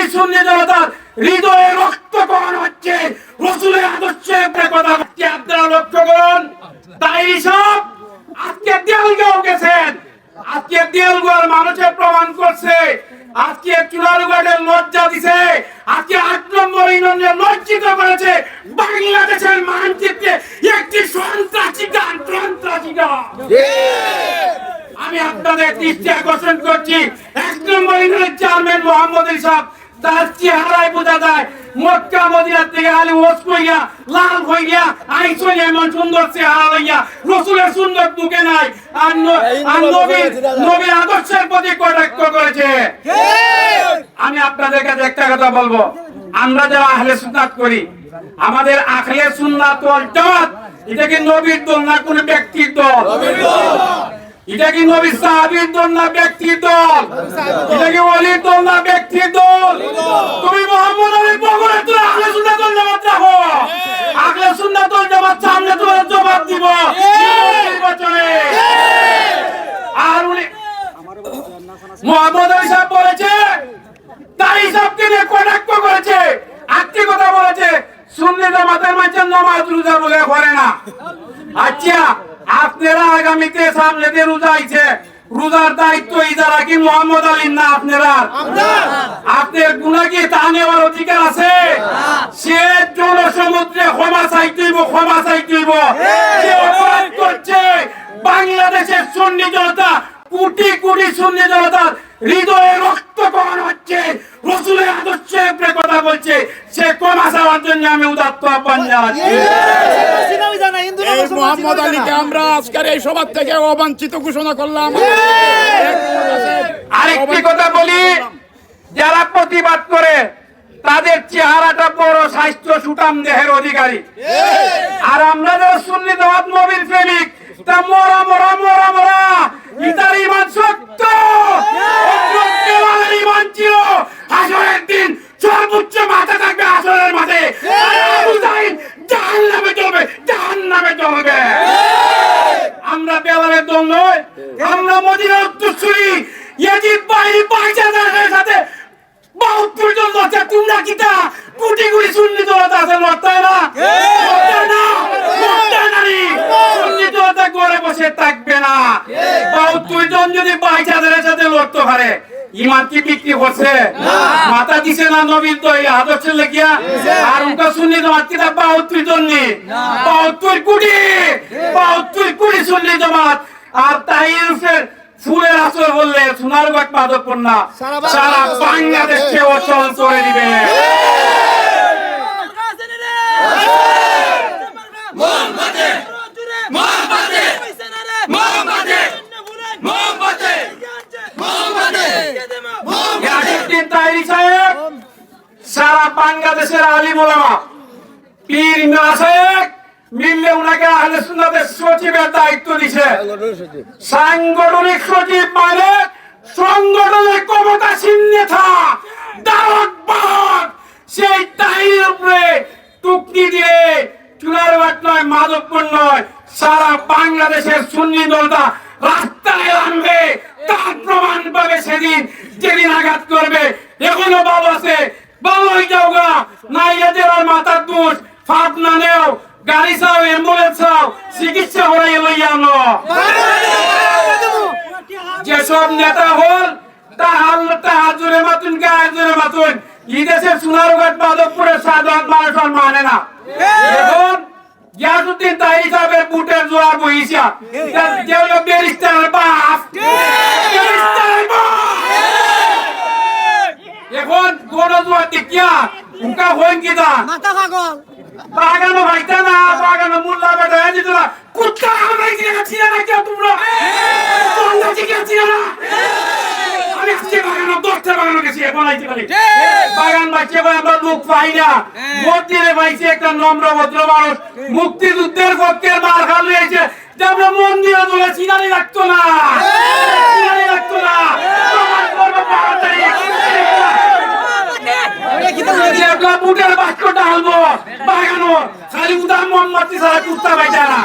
কোটি শূন্য জনতার হৃদয়ে রক্তকরণ হচ্ছে। রসুলের আদর্শের কথা হচ্ছে আপনারা লক্ষ্য করুন তাই সব আজকে দেয়ালগাঁও গেছেন। আজকে দেয়ালগাঁওর মানুষের প্রমাণ করছে। আজকে চুনারুঘাটের লজ্জা দিছে। আজকে আট নম্বর ইউনিয়নের লজ্জিত করেছে বাংলাদেশের মানচিত্রে একটি সন্ত্রাসী গান সন্ত্রাসী গান। আমি আপনাদের দৃষ্টি আকর্ষণ করছি। এক নম্বর ইউনিয়নের চেয়ারম্যান মোহাম্মদ ইসাব তার চেহারায় বোঝা যায় মক্কা মদিনার থেকে আলী ওস কইয়া লাল হইয়া এমন সুন্দর চেহারা লইয়া। রসুলের সুন্দর বুকে নাই আর আর নবীর নবীর আদর্শের প্রতি কটাক্ষ করেছে। আমি আপনাদের কাছে একটা কথা বলব। আমরা যারা আহলে সুন্নাত করি আমাদের আহলে সুন্নাত ওয়াল জামাত এটা কি নবীর দল না কোন ব্যক্তির দল। এটা কি নবী সাহাবীর দল না ব্যক্তির দল? এটা কি ওলির দল না ব্যক্তির দল? তুমি মোহাম্মদ আলীর বগলে তুমি আহলে সুন্নাত ওয়াল জামাত রাখো। আহলে সুন্নাত ওয়াল জামাত সামনে তোমার জবাব দিব। নির্বাচনে। আর উনি মোহাম্মদ আলী সাহেব বলেছে তার হিসাবকে নিয়ে কটাক্ষ করেছে আজকে কথা বলেছে শুনলে জামাতের মাঝে নমাজ রোজা বলে করে না। আচ্ছা আপনারা আগামীতে সামনে দিয়ে রোজা আইছে। রোজার দায়িত্ব ইজারা কি মোহাম্মদ আলীর না আপনারা। আপনার গুণা কি তা নেওয়ার অধিকার আছে? সে জনসমুদ্রে ক্ষমা চাইতেইব ক্ষমা চাইতেইব। সে অপরাধ করছে। বাংলাদেশের সুন্নি জনতা কোটি কোটি সুন্নি জনতার হৃদয়ে রক্তকরণ হচ্ছে। রসুলের আদর্শের উপরে কথা বলছে সে ক্ষমা চাওয়ার জন্য আমি উদাত্ত আহ্বান জানাচ্ছি। এই মোহাম্মদ আলীকে আমরা আজকের এই সভা থেকে অবাঞ্ছিত ঘোষণা করলাম। আরেকটি কথা বলি যারা প্রতিবাদ করে তাদের চেহারাটা বড় স্বাস্থ্য সুটাম দেহের অধিকারী। আর আমরা যারা সুন্নি দাওয়াত নবীর প্রেমিক তা মরা মরা মরা মরা ইতার ইমান সত্য অগ্রজের ইমান ছিল হাসরের দিন সর্বোচ্চ মাথা থাকবে হাসরের মাঝে জাহান নামে চলবে জাহান নামে চলবে আমরা বেলারের দল নয় আমরা মদিনার উত্তরসূরি ইয়াজিদ বাহিনী পাইজাদের সাথে বাহাত্তর জন লড়ছে তোমরা কিতা কোটি কোটি সুন্নি জনতা আছে লড়তে না লড়তে না লড়তে না রে। সুন্নি জনতা ঘরে বসে থাকবে না বাহাত্তর জন যদি পাইজাদের সাথে লড়তে পারে। ইমান কি বিক্রি করছে? মাথা দিছে না নবীন তো এই আদর্শ লেগিয়া? আর উনকা শুনলি জমাত বাহাত্তর বাহাত্তর কোটি বাহাত্তর কোটি শুনলি জমাত। আর আসর বললে সোনার বাগ মাধবপুর না সারা বাংলাদেশকে অচল করে দিবে। ইয়াসিদ্দিন তাহেরি সাহেব, সারা বাংলাদেশের আলিম ওলামা, পীর ইমরান সাহেব, মিললে উনাকে আহলে সুন্নাতের সচিবের দায়িত্ব দিছে। সাংগঠনিক সচিব মানে সংগঠনের ক্ষমতাসীন নেতা বাহক সেই তাহির উপরে টুকনি দিয়ে চুলার বাট নয় মাধবপুর নয়, সারা বাংলাদেশের সুন্নি দলটা রাস্তায় না নেও, গাড়ি চাও অ্যাম্বুলেন্স চাও, চিকিৎসা হরাই লইয়া আনো। যেসব নেতা হল তাহার তাহার জোরে মাতুন গায়ে জোরে মাতুন দেশের সোনারঘাট মাধবপুরের সাধারণ মানুষ আর মানে না। এখন গিয়াসুদ্দিন তাই হিসাবে বুটের জোয়ার বহিসা যেগুলো বেরিস্টার বাপ এখন কোন জোয়ার দেখিয়া উনকা হইন কিনা মাথা পাগল। বাগানো ভাইতা না বাগানো মুল্লা বেটা যে তোরা কুত্তা আমরা এখানে আছি না কেউ তোমরা? তোমরা ঠিক আছি না? আমি আজকে বাগানো দশটা বাগানো গেছি এখন আইতে পারি। বাগান ভাই আমরা লোক পাই না। ভোট দিলে পাইছি একটা নম্র ভদ্র মানুষ। মুক্তিযুদ্ধের পক্ষের মার খাল হয়েছে যে আমরা মন দিয়ে তোলে চিনারি রাখতো না। চিনারি রাখতো না। খালি উদাম মোহাম্মদ ছাড়া কুত্তা পাইছে না?